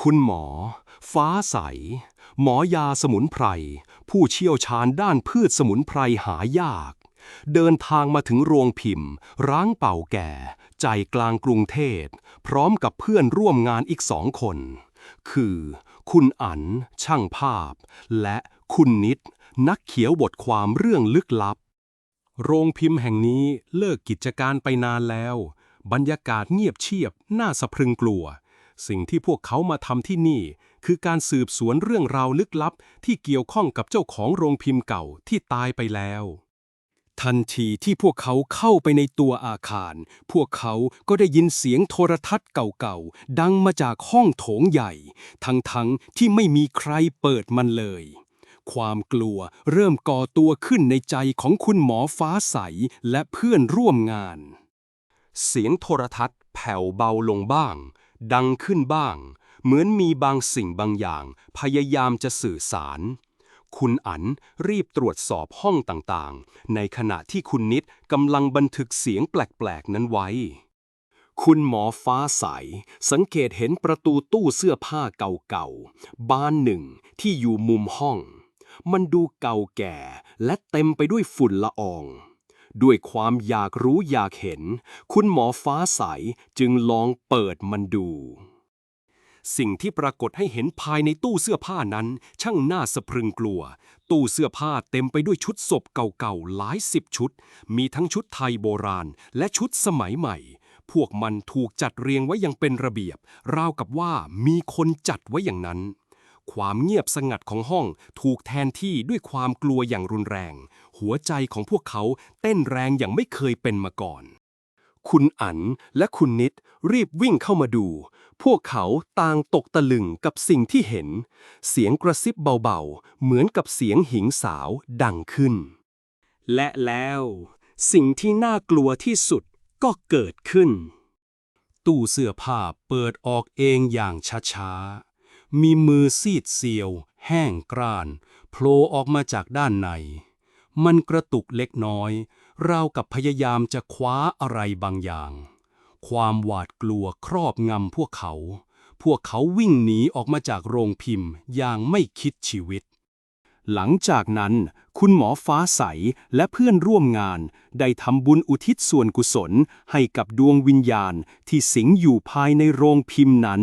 คุณหมอ ฟ้าใส หมอยาสมุนไพร ผู้เชี่ยวชาญด้านพืชสมุนไพรหายาก เดินทางมาถึงโรงพิมพ์ ร้างเป่าแก่ ใจกลางกรุงเทพ พร้อมกับเพื่อนร่วมงานอีกสองคน คือ คุณอั๋นช่างภาพ และคุณนิด นักเขียวบทความเรื่องลึกลับ โรงพิมพ์แห่งนี้เลิกกิจการไปนานแล้ว บรรยากาศเงียบเชียบน่าสะพรึงกลัว สิ่งที่พวกเขามาทำที่นี่ คือการสืบสวนเรื่องราวลึกลับที่เกี่ยวข้องกับเจ้าของโรงพิมพ์เก่าที่ตายไปแล้ว ทันทีที่พวกเขาเข้าไปในตัวอาคาร พวกเขาก็ได้ยินเสียงโทรทัศน์เก่าๆ ดังมาจากห้องโถงใหญ่ ทั้งๆที่ไม่มีใครเปิดมันเลยความกลัวเริ่มก่อตัวขึ้นในใจของคุณหมอฟ้าใสและเพื่อนร่วมงาน เสียงโทรทัศน์แผ่วเบาลงบ้าง ดังขึ้นบ้าง เหมือนมีบางสิ่งบางอย่าง พยายามจะสื่อสาร คุณอั๋นรีบตรวจสอบห้องต่างๆ ในขณะที่คุณนิดกำลังบันทึกเสียงแปลกๆ นั้นไว้ คุณหมอฟ้าใส สังเกตเห็นประตูตู้เสื้อผ้าเก่าๆ บานหนึ่งที่อยู่มุมห้อง มันดูเก่าแก่และเต็มไปด้วยฝุ่นละออง ด้วยความอยากรู้อยากเห็น คุณหมอฟ้าใสจึงลองเปิดมันดู สิ่งที่ปรากฏให้เห็นภายในตู้เสื้อผ้านั้น ช่างน่าสะพรึงกลัว ตู้เสื้อผ้าเต็มไปด้วยชุดศพเก่าๆหลายสิบชุด มีทั้งชุดไทยโบราณ และชุดสมัยใหม่ พวกมันถูกจัดเรียงไว้อย่างเป็นระเบียบ ราวกับว่ามีคนจัดไว้อย่างนั้น ความเงียบสงัดของห้องถูกแทนที่ด้วยความกลัวอย่างรุนแรง หัวใจของพวกเขาเต้นแรงอย่างไม่เคยเป็นมาก่อน คุณอั๋นและคุณนิดรีบวิ่งเข้ามาดู พวกเขาต่างตกตะลึงกับสิ่งที่เห็น เสียงกระซิบเบาๆ เหมือนกับเสียงหิงสาวดังขึ้น และแล้ว สิ่งที่น่ากลัวที่สุดก็เกิดขึ้น ตู้เสื้อผ้าเปิดออกเองอย่างช้าๆ มีมือซีดเซียว แห้งกร้านโผล่ออกมาจากด้านใน มันกระตุกเล็กน้อย ราวกับพยายามจะคว้าอะไรบางอย่าง ความหวาดกลัวครอบงำพวกเขา พวกเขาวิ่งหนีออกมาจากโรงพิมพ์อย่างไม่คิดชีวิต หลังจากนั้นคุณหมอฟ้าใสและเพื่อนร่วมงาน ได้ทำบุญอุทิศส่วนกุศลให้กับดวงวิญญาณที่สิงอยู่ภายในโรงพิมพ์นั้น